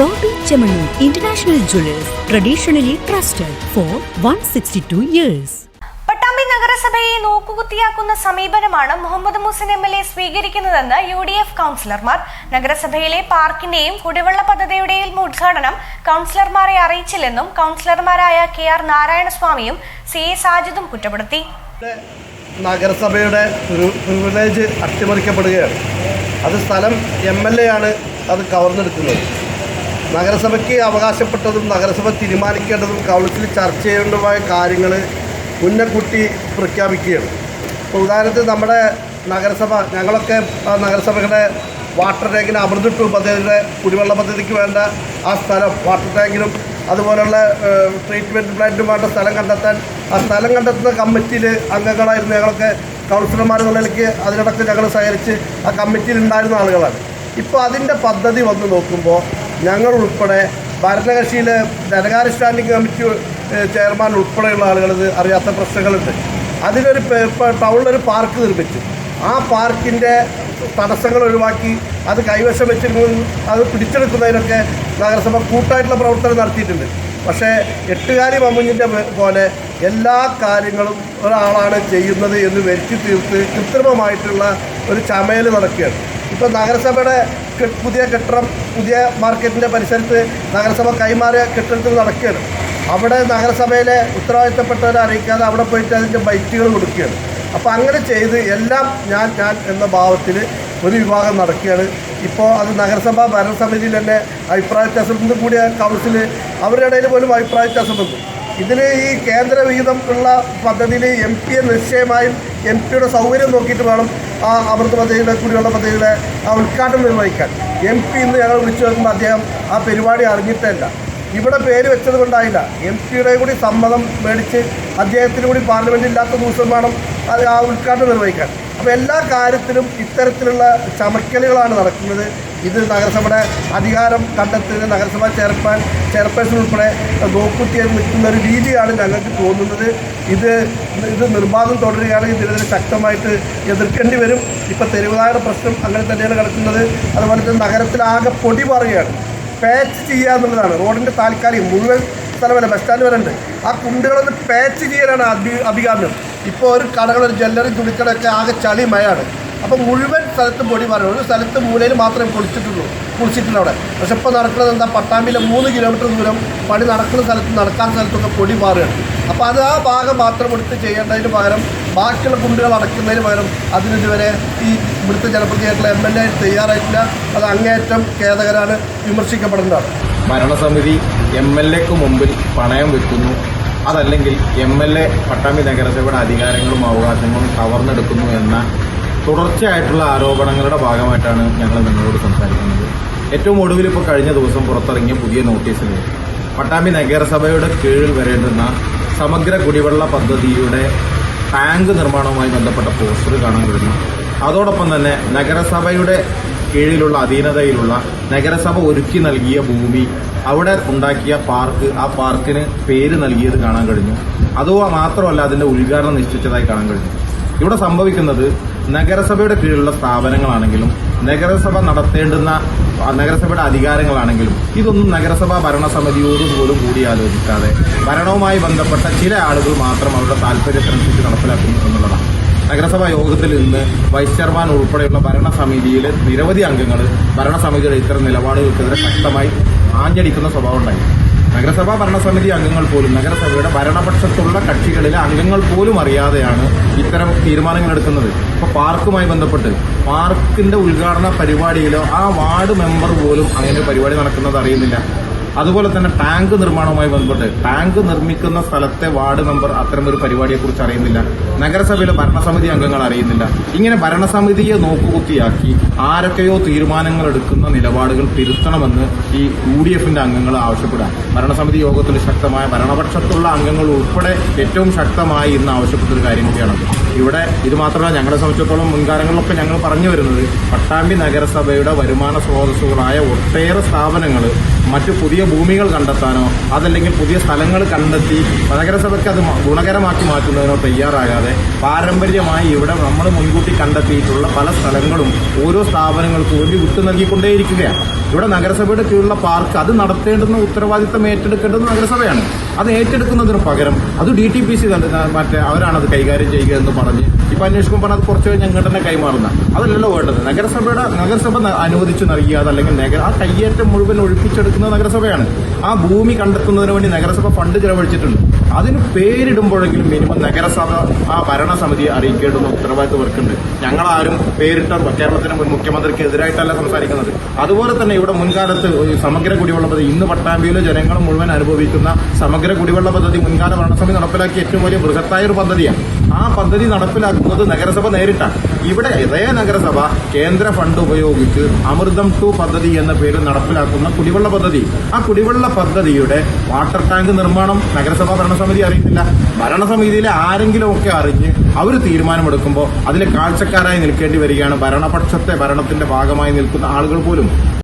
Bobby jewellers traditionally trusted for one sixty 162 years Pattambi നഗരസഭയെ നോക്കുകുത്തിയാക്കുന്ന സമീപനമാണ് Muhammad Muhsin M L A സ്വീകരിക്കുന്നതെന്ന് U D F കൗൺസിലർമാർ. നഗരസഭയിലെ പാർക്കിന്റെയും കുടിവെള്ള പദ്ധതിയുടെയും ഉദ്ഘാടനം കൗൺസിലർമാരെ അറിയിച്ചില്ലെന്നും കൗൺസിലർമാരായ കെ ആർ നാരായണസ്വാമിയും സി എ സാജിദും കുറ്റപ്പെടുത്തി. നഗരസഭയുടെ ഒരു പ്രിവിലേജ് അട്ടിമറിക്കപ്പെടുകയാണ്. അത് സ്ഥലം എം എൽ എ ആണ് അത് കവർന്നെടുക്കുന്നത്. നഗരസഭയ്ക്ക് അവകാശപ്പെട്ടതും നഗരസഭ തീരുമാനിക്കേണ്ടതും കൗൺസിൽ ചർച്ച ചെയ്യേണ്ടതുമായ കാര്യങ്ങൾ മുന്നക്കൂട്ടി പ്രഖ്യാപിക്കുകയാണ്. ഇപ്പോൾ ഉദാഹരണത്തിന് നമ്മുടെ നഗരസഭ ഞങ്ങളൊക്കെ നഗരസഭയുടെ വാട്ടർ ടാങ്കിന് അമൃത് പദ്ധതിയുടെ കുടിവെള്ള പദ്ധതിക്ക് വേണ്ട ആ സ്ഥലം വാട്ടർ ടാങ്കിനും അതുപോലുള്ള ട്രീറ്റ്മെന്റ് പ്ലാന്റിനും വേണ്ട സ്ഥലം കണ്ടെത്താൻ ആ സ്ഥലം കണ്ടെത്തുന്ന കമ്മിറ്റിയിൽ അംഗങ്ങളായിരുന്നു ഞങ്ങളൊക്കെ കൗൺസിലർമാർ എന്നുള്ള നിലയ്ക്ക് അതിനിടയ്ക്ക് ഞങ്ങൾ സഹകരിച്ച് ആ കമ്മിറ്റിയിൽ ഉണ്ടായിരുന്ന ആളുകളാണ്. ഇപ്പോൾ അതിന്റെ പദ്ധതി വന്ന് നോക്കുമ്പോൾ ഞങ്ങൾ ഉൾപ്പെടെ ഭരണകക്ഷിയിലെ ധനകാര്യ സ്റ്റാൻഡിംഗ് കമ്മിറ്റി ചെയർമാൻ ഉൾപ്പെടെയുള്ള ആളുകൾ അറിയാത്ത പ്രശ്നങ്ങളുണ്ട്. അതിനൊരു ടൗണിലൊരു പാർക്ക് നിർമ്മിച്ചു. ആ പാർക്കിന്റെ തടസ്സങ്ങൾ ഒഴിവാക്കി അത് കൈവശം വെച്ചിരുന്നു. അത് പിടിച്ചെടുക്കുന്നതിനൊക്കെ നഗരസഭ കൂട്ടായിട്ടുള്ള പ്രവർത്തനം നടത്തിയിട്ടുണ്ട്. പക്ഷേ എട്ടുകാരി മമ്മുഞ്ഞിന്റെ പോലെ എല്ലാ കാര്യങ്ങളും ഒരാളാണ് ചെയ്യുന്നത് എന്ന് വരുത്തി തീർത്ത് കൃത്രിമമായിട്ടുള്ള ഒരു ചമയൽ നടക്കുകയാണ്. ഇപ്പോൾ നഗരസഭയുടെ പുതിയ കെട്ടിടം പുതിയ മാർക്കറ്റിന്റെ പരിസരത്ത് നഗരസഭ കൈമാറിയ കെട്ടിടത്തിൽ നടക്കുകയാണ്. അവിടെ നഗരസഭയിലെ ഉത്തരവാദിത്തപ്പെട്ടവരെ അറിയിക്കാതെ അവിടെ പോയിട്ട് അതിന്റെ ബൈറ്റുകൾ കൊടുക്കുകയാണ്. അപ്പോൾ അങ്ങനെ ചെയ്ത് എല്ലാം ഞാൻ ഞാൻ എന്ന ഭാവത്തിൽ ഒരു വിഭാഗം നടക്കുകയാണ്. ഇപ്പോൾ അത് നഗരസഭാ ഭരണസമിതിയിൽ തന്നെ അഭിപ്രായ വ്യത്യാസം ഇന്ന് കൂടിയ കൗൺസിൽ അവരുടെ ഇടയിൽ പോലും അഭിപ്രായ വ്യത്യാസം വന്നു ഇതിന് ഈ കേന്ദ്ര വിഹിതം ഉള്ള പദ്ധതിയിൽ എം പിയെ നിശ്ചയമായും എം പിയുടെ സൗകര്യം നോക്കിയിട്ട് വേണം ആ അമൃത പദ്ധതിയുടെ കുടിവെള്ള പദ്ധതിയുടെ ആ ഉദ്ഘാടനം നിർവഹിക്കാൻ. എം പി ഇന്ന് ഞങ്ങൾ വിളിച്ചു നോക്കുമ്പോൾ അദ്ദേഹം ആ പരിപാടി അറിഞ്ഞിട്ടല്ല ഇവിടെ പേര് വെച്ചത് കൊണ്ടായില്ല. എം പിയുടെ കൂടി സമ്മതം മേടിച്ച് അദ്ദേഹത്തിന് കൂടി പാർലമെന്റ് ഇല്ലാത്ത ദിവസം വേണം അത് ആ ഉദ്ഘാടനം നിർവഹിക്കാൻ. അപ്പോൾ എല്ലാ കാര്യത്തിലും ഇത്തരത്തിലുള്ള ചമക്കലുകളാണ് നടക്കുന്നത്. ഇത് നഗരസഭയുടെ അധികാരം കണ്ടെത്തുന്ന നഗരസഭ ചെയർമാൻ ചെയർപേഴ്സൺ ഉൾപ്പെടെ നോക്കുത്തിയാൽ നിൽക്കുന്ന ഒരു രീതിയാണ് ഞങ്ങൾക്ക് തോന്നുന്നത്. ഇത് ഇത് നിർബാധം തുടരുകയാണെങ്കിൽ ഇതിനെതിരെ ശക്തമായിട്ട് എതിർക്കേണ്ടി വരും. ഇപ്പോൾ തെരുവുകാരുടെ പ്രശ്നം അങ്ങനെ തന്നെയാണ് കിടക്കുന്നത് അതുപോലെ തന്നെ നഗരത്തിലാകെ പൊടി പറയുകയാണ് പാച്ച് ചെയ്യുക എന്നുള്ളതാണ്. റോഡിന്റെ താൽക്കാലികം മുഴുവൻ സ്ഥലം വരെ ബസ് സ്റ്റാൻഡ് വരെ ഉണ്ട്. ആ കുണ്ടുകളൊന്ന് പാച്ച് ചെയ്യാനാണ് അഭി അഭികാമ്യം ഇപ്പോൾ ഒരു കടകൾ ഒരു ജ്വല്ലറി തുണിക്കടയൊക്കെ ആകെ ചളി മയാണ് അപ്പോൾ മുഴുവൻ സ്ഥലത്തും പൊടി മാറി. ഒരു സ്ഥലത്ത് മൂലയിൽ മാത്രമേ പൊളിച്ചിട്ടുള്ളൂ. പൊളിച്ചിട്ടില്ല അവിടെ. പക്ഷെ ഇപ്പോൾ നടക്കുന്നത് എന്താ? പട്ടാമ്പിയിലെ മൂന്ന് കിലോമീറ്റർ ദൂരം പണി നടക്കുന്ന സ്ഥലത്ത് നടക്കാൻ സ്ഥലത്തൊക്കെ പൊടി മാറുകയാണ്. അപ്പോൾ അത് ആ ഭാഗം മാത്രം എടുത്ത് ചെയ്യേണ്ടതിന് പകരം ബാക്കിയുള്ള കുണ്ടുകൾ അടയ്ക്കുന്നതിന് പകരം അതിനിതുവരെ ഈ ഇവിടുത്തെ ജനപ്രതിയായിട്ടുള്ള എം എൽ എ തയ്യാറായിട്ടില്ല. അത് അങ്ങേയറ്റം ഖേദകരാണ്. വിമർശിക്കപ്പെടേണ്ടതാണ്. ഭരണസമിതി എം എൽ എക്ക് മുമ്പിൽ പണയം വെക്കുന്നു. അതല്ലെങ്കിൽ എം എൽ എ പട്ടാമ്പി നഗരസഭയുടെ അധികാരങ്ങളും അവകാശങ്ങളും കവർന്നെടുക്കുന്നു എന്ന തുടർച്ചയായിട്ടുള്ള ആരോപണങ്ങളുടെ ഭാഗമായിട്ടാണ് ഞങ്ങൾ നിങ്ങളോട് സംസാരിക്കുന്നത്. ഏറ്റവും ഒടുവിൽ ഇപ്പോൾ കഴിഞ്ഞ ദിവസം പുറത്തിറങ്ങിയ പുതിയ നോട്ടീസിൽ പട്ടാമ്പി നഗരസഭയുടെ കീഴിൽ വരേണ്ടുന്ന സമഗ്ര കുടിവെള്ള പദ്ധതിയുടെ ടാങ്ക് നിർമ്മാണവുമായി ബന്ധപ്പെട്ട പോസ്റ്റർ കാണാൻ കഴിഞ്ഞു. അതോടൊപ്പം തന്നെ നഗരസഭയുടെ കീഴിലുള്ള അധീനതയിലുള്ള നഗരസഭ ഒരുക്കി നൽകിയ ഭൂമി അവിടെ ഉണ്ടാക്കിയ പാർക്ക് ആ പാർക്കിന് പേര് നൽകിയത് കാണാൻ കഴിഞ്ഞു. അതോ മാത്രമല്ല അതിന്റെ ഉദ്ഘാടനം നിശ്ചയിച്ചതായി കാണാൻ കഴിഞ്ഞു. ഇവിടെ സംഭവിക്കുന്നത് നഗരസഭയുടെ കീഴിലുള്ള സ്ഥാപനങ്ങളാണെങ്കിലും നഗരസഭ നടത്തേണ്ടുന്ന നഗരസഭയുടെ അധികാരങ്ങളാണെങ്കിലും ഇതൊന്നും നഗരസഭാ ഭരണസമിതിയോട് പോലും കൂടിയാലോചിക്കാതെ ഭരണവുമായി ബന്ധപ്പെട്ട ചില ആളുകൾ മാത്രം അവരുടെ താല്പര്യത്തിനനുസരിച്ച് നടപ്പിലാക്കുന്നു എന്നുള്ളതാണ്. നഗരസഭാ യോഗത്തിൽ ഇന്ന് വൈസ് ചെയർമാൻ ഉൾപ്പെടെയുള്ള ഭരണസമിതിയിലെ നിരവധി അംഗങ്ങൾ ഭരണസമിതിയുടെ ഇത്തരം നിലപാടുകൾക്കെതിരെ ശക്തമായി ആഞ്ഞടിക്കുന്ന സ്വഭാവം ഉണ്ടായി. നഗരസഭാ ഭരണസമിതി അംഗങ്ങൾ പോലും നഗരസഭയുടെ ഭരണപക്ഷത്തുള്ള കക്ഷികളിലെ അംഗങ്ങൾ പോലും അറിയാതെയാണ് ഇത്തരം തീരുമാനങ്ങൾ എടുക്കുന്നത്. ഇപ്പോൾ പാർക്കുമായി ബന്ധപ്പെട്ട് പാർക്കിന്റെ ഉദ്ഘാടന പരിപാടിയിലോ ആ വാർഡ് മെമ്പർ പോലും അങ്ങനെ പരിപാടി നടക്കുന്നത് അറിയുന്നില്ല. അതുപോലെ തന്നെ ടാങ്ക് നിർമ്മാണവുമായി ബന്ധപ്പെട്ട് ടാങ്ക് നിർമ്മിക്കുന്ന സ്ഥലത്തെ വാർഡ് മെമ്പർ അത്തരം ഒരു പരിപാടിയെക്കുറിച്ച് അറിയുന്നില്ല. നഗരസഭയിലെ ഭരണസമിതി അംഗങ്ങൾ അറിയുന്നില്ല. ഇങ്ങനെ ഭരണസമിതിയെ നോക്കുകുത്തിയാക്കി ആരൊക്കെയോ തീരുമാനങ്ങൾ എടുക്കുന്ന നിലപാടുകൾ തിരുത്തണമെന്ന് ഈ യു ഡി എഫിന്റെ അംഗങ്ങൾ ആവശ്യപ്പെടാം ഭരണസമിതി യോഗത്തിൽ ശക്തമായ ഭരണപക്ഷത്തുള്ള അംഗങ്ങൾ ഉൾപ്പെടെ ഏറ്റവും ശക്തമായി ഇന്ന് ആവശ്യപ്പെട്ട ഒരു കാര്യം കൂടിയാണത് ഇവിടെ ഇത് മാത്രമല്ല ഞങ്ങളെ സംബന്ധിച്ചിടത്തോളം മുൻകാലങ്ങളിലൊക്കെ ഞങ്ങൾ പറഞ്ഞു വരുന്നത് പട്ടാമ്പി നഗരസഭയുടെ വരുമാന സ്രോതസ്സുകളായ ഒട്ടേറെ സ്ഥാപനങ്ങൾ മറ്റു പുതിയ ഭൂമികൾ കണ്ടെത്താനോ അതല്ലെങ്കിൽ പുതിയ സ്ഥലങ്ങൾ കണ്ടെത്തി നഗരസഭയ്ക്ക് അത് ഗുണകരമാക്കി മാറ്റുന്നതിനോ തയ്യാറാകാതെ പാരമ്പര്യമായി ഇവിടെ നമ്മൾ മുൻകൂട്ടി കണ്ടെത്തിയിട്ടുള്ള പല സ്ഥലങ്ങളും ഓരോ സ്ഥാപനങ്ങൾക്ക് വേണ്ടി വിട്ടു നൽകിക്കൊണ്ടേയിരിക്കുകയാണ്. ഇവിടെ നഗരസഭയുടെ കീഴിലുള്ള പാർക്ക് അത് നടത്തേണ്ടുന്ന ഉത്തരവാദിത്തം ഏറ്റെടുക്കേണ്ടത് നഗരസഭയാണ്. അത് ഏറ്റെടുക്കുന്നതിന് പകരം അത് ഡി ടി പി സി മറ്റേ അവരാണത് കൈകാര്യം ചെയ്യുക എന്ന് പറഞ്ഞ്. ഇപ്പൊ അന്വേഷിക്കുമ്പോൾ അത് കുറച്ച് കഴിഞ്ഞ് ഞങ്ങളുടെ കൈമാറുന്ന. അതല്ലല്ലോ വേണ്ടത്. നഗരസഭയുടെ നഗരസഭ അനുവദിച്ചു നൽകിയ അതല്ലെങ്കിൽ നഗര ആ കയ്യേറ്റം മുഴുവൻ ഒഴിപ്പിച്ചെടുക്കുന്നത് നഗരസഭയാണ്. ആ ഭൂമി കണ്ടെത്തുന്നതിന് വേണ്ടി നഗരസഭ ഫണ്ട് ചെലവഴിച്ചിട്ടുണ്ട്. അതിന് പേരിടുമ്പോഴെങ്കിലും മിനിമം നഗരസഭ ആ ഭരണസമിതിയെ അറിയിക്കേണ്ടുന്ന ഉത്തരവാദിത്വം ഇവർക്കുണ്ട്. ഞങ്ങളാരും പേരിട്ട കേരളത്തിന് മുൻ മുഖ്യമന്ത്രിക്ക് എതിരായിട്ടല്ല സംസാരിക്കുന്നത്. അതുപോലെ തന്നെ ഇവിടെ മുൻകാലത്ത് സമഗ്ര കുടിവെള്ള പദ്ധതി ഇന്ന് പട്ടാമ്പിയിലെ ജനങ്ങൾ മുഴുവൻ അനുഭവിക്കുന്ന സമഗ്ര കുടിവെള്ള പദ്ധതി മുൻകാല ഭരണസമിതി നടപ്പിലാക്കിയ ഏറ്റവും വലിയ ബൃഹത്തായ ഒരു പദ്ധതിയാണ്. ആ പദ്ധതി നടപ്പിലാക്കുന്നത് നഗരസഭ നേരിട്ടാണ്. ഇവിടെ ഇതേ നഗരസഭ കേന്ദ്ര ഫണ്ട് ഉപയോഗിച്ച് അമൃതം ടു പദ്ധതി എന്ന പേരിൽ നടപ്പിലാക്കുന്ന കുടിവെള്ള പദ്ധതി. ആ കുടിവെള്ള പദ്ധതിയുടെ വാട്ടർ ടാങ്ക് നിർമ്മാണം നഗരസഭാ ഭരണസമിതി അറിയുന്നില്ല ഭരണസമിതിയിലെ ആരെങ്കിലും ഒക്കെ അറിഞ്ഞ് അവർ തീരുമാനമെടുക്കുമ്പോൾ അതിലെ കാഴ്ചക്കാരായി നിൽക്കേണ്ടി വരികയാണ്. ഭരണപക്ഷത്തെ ഭരണത്തിന്റെ ഭാഗമായി നിൽക്കുന്ന ആളുകൾ പോലും.